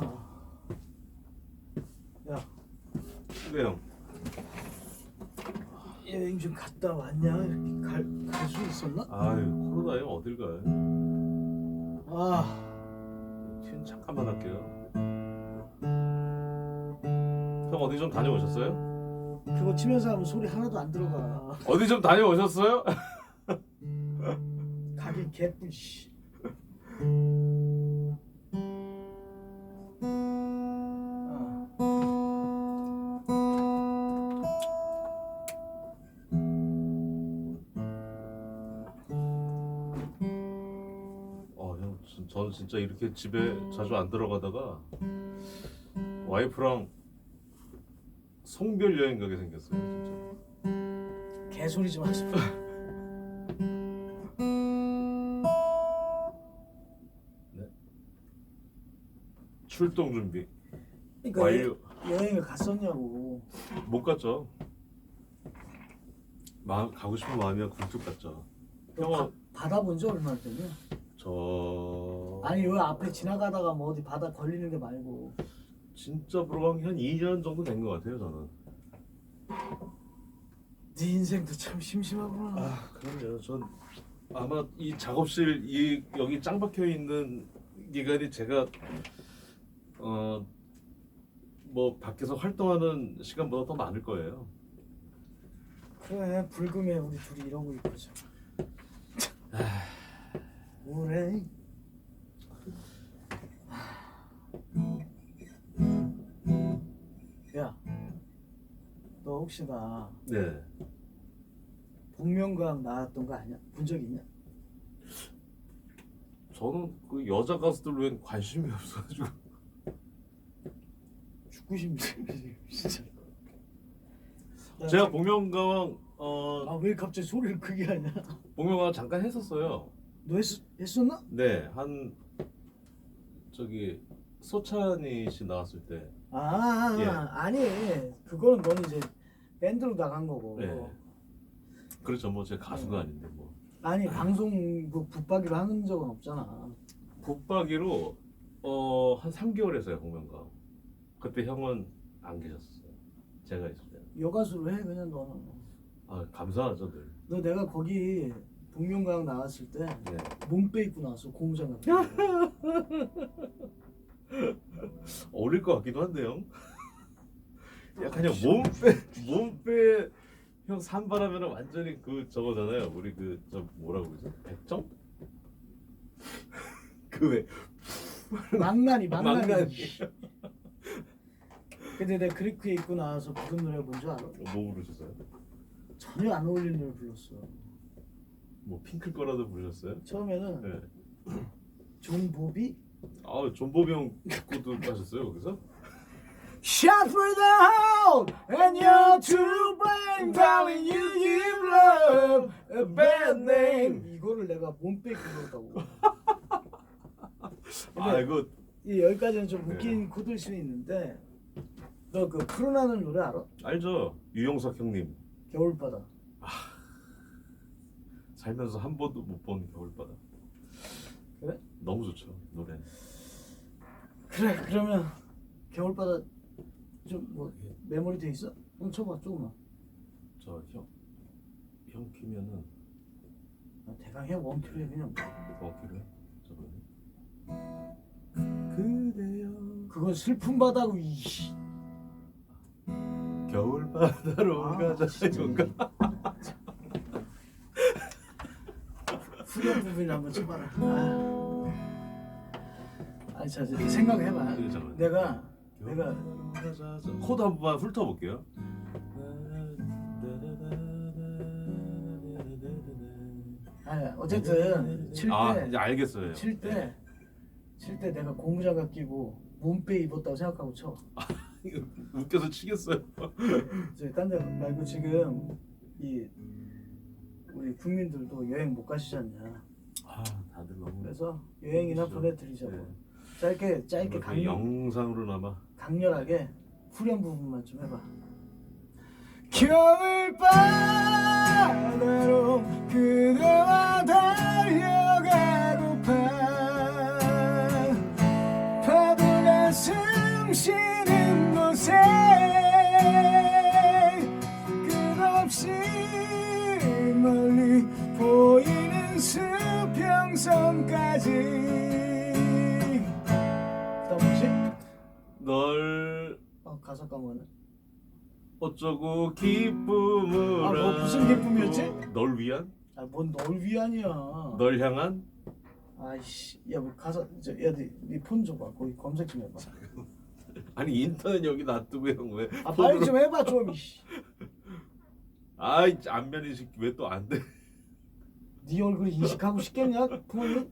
어. 야 왜요? 여행 좀 갔다 왔냐? 이렇게 갈 갈 수 있었나? 아유 코로나에 어딜 가요? 아 튀는 잠깐만 할게요. 형 어디 좀 다녀오셨어요? 그거 치면서 하면 소리 하나도 안 들어가. 어디 좀 다녀오셨어요? 가기 개뿔 씨. 진- 저는 진짜 이렇게 집에 자주 안 들어가다가 와이프랑 송별 여행 가게 생겼어요, 진짜. 개소리 좀 하지 마. 출동 준비 그러니까 완료. 여, 여행을 갔었냐고. 못 갔죠. 마음 가고 싶은 마음이야 굴뚝 갔죠. 형은 받아본 지 얼마나 됐냐? 저 아니 여기 앞에 지나가다가 뭐 어디 바다 걸리는 데 말고. 진짜 불어간 게한 2년 정도 된 것 같아요, 저는. 네 인생도 참 심심하구나. 아, 그럼요. 전 아마 이 작업실 이 여기 짱 박혀 있는 기간이 제가 어 뭐 밖에서 활동하는 시간보다 더 많을 거예요. 그래 불금에 우리 둘이 이러고 있고 참. 뭐래? 야, 너 혹시 나 네. 복면가왕 나왔던 거 아니야? 본 적 있냐? 저는 그 여자 가수들 외엔 관심이 없어가지고 죽고 싶네 진짜. 야, 제가 복면가왕 어 아왜 갑자기 소리를 크게 하냐? 복면가왕 잠깐 했었어요. 너 했, 했었나? 네, 한 저기 소찬이 씨 나왔을 때. 아 예. 아니 그거는 넌 이제 밴드로 나간 거고. 네. 그렇죠, 뭐 제가 가수가 아닌데 뭐. 아니 방송 그 붙박이로 하는 적은 없잖아. 붙박이로 어, 한 3개월 했어요, 복면가왕. 그때 형은 안 계셨어요. 제가 있을 때. 여가수로 해 그냥 너는. 아, 감사하죠, 늘. 너 내가 거기 복면가왕 나왔을 때 네. 몸빼 입고 나왔어 고무장갑. 어울릴 것 같기도 한데요. 약간 형 몸빼 몸빼 형 산바라면 완전히 그 저거잖아요. 우리 그 저 뭐라고 그러죠? 백정? 그왜 망나니 망나니. 망나니. 근데 내가 그리크에 입고 나와서 부른 노래 뭔줄 알아? 뭐 부르셨어요? 전혀 안 어울리는 노래 불렀어. 뭐 핑클 거라도 부르셨어요? 처음에는 네. 존 보비 아 존보비 형 듣고도 하셨어요 거기서? Shot through the hole and you're to blame Darling you give love a bad name 이거를 내가 몸빼 입고 불렀다고 아 이거 이 여기까지는 좀 네. 웃긴 코드일 수는 있는데 너 그 푸른 하늘 노래 알아? 알죠? 유영석 형님 겨울바다 살면서 한 번도 못 본 겨울바다. 그래? 너무 좋죠 노래. 그래 그러면 겨울바다 좀 뭐 메모리 돼 있어? 좀 쳐봐 조금만 저형형 키면은 아, 대강 해 원큐에 그냥 어기를 저번에 그대여 그건 슬픈 바다고 이 겨울 바다로 아, 가자 진짜. 이건가? 후렴 부분 한번 쳐봐라 아. 아니 자 이제 생각해봐 네, 잠깐만요. 내가 내가 코드 한 번만 훑어볼게요. 아니 어쨌든 칠아때 이제 알겠어요. 칠때 칠 때 내가 고무장갑 끼고 몸빼 입었다고 생각하고 쳐. 이거 웃겨서 치겠어요. 저딴데 말고 지금 이 우리 국민들도 여행 못 가시잖냐. 아 다들 너무 그래서 여행이나 그렇죠. 보내드리자고. 네. 짧게 짧게 이렇게 강렬, 영상으로나마 강렬하게 후렴 부분만 좀 해봐. 겨울 바다로 그대와 달려가고파 파도가 새보 수평선까지 그다음 뭐지? 널아 가사 까먹었네 어쩌고 기쁨을 아, 뭐 무슨 기쁨이었지? 안고 널 위한? 아뭔 널 위한이야 널 향한? 아이씨 야뭐 가사 저야네폰 줘봐 거기 검색 좀 해봐 아니 인터넷 여기 놔두고 형 왜? 아 빨리 좀 해봐 좀. 아이 안면이 왜또 안 돼? 네 얼굴 인식하고 싶겠냐 부모님?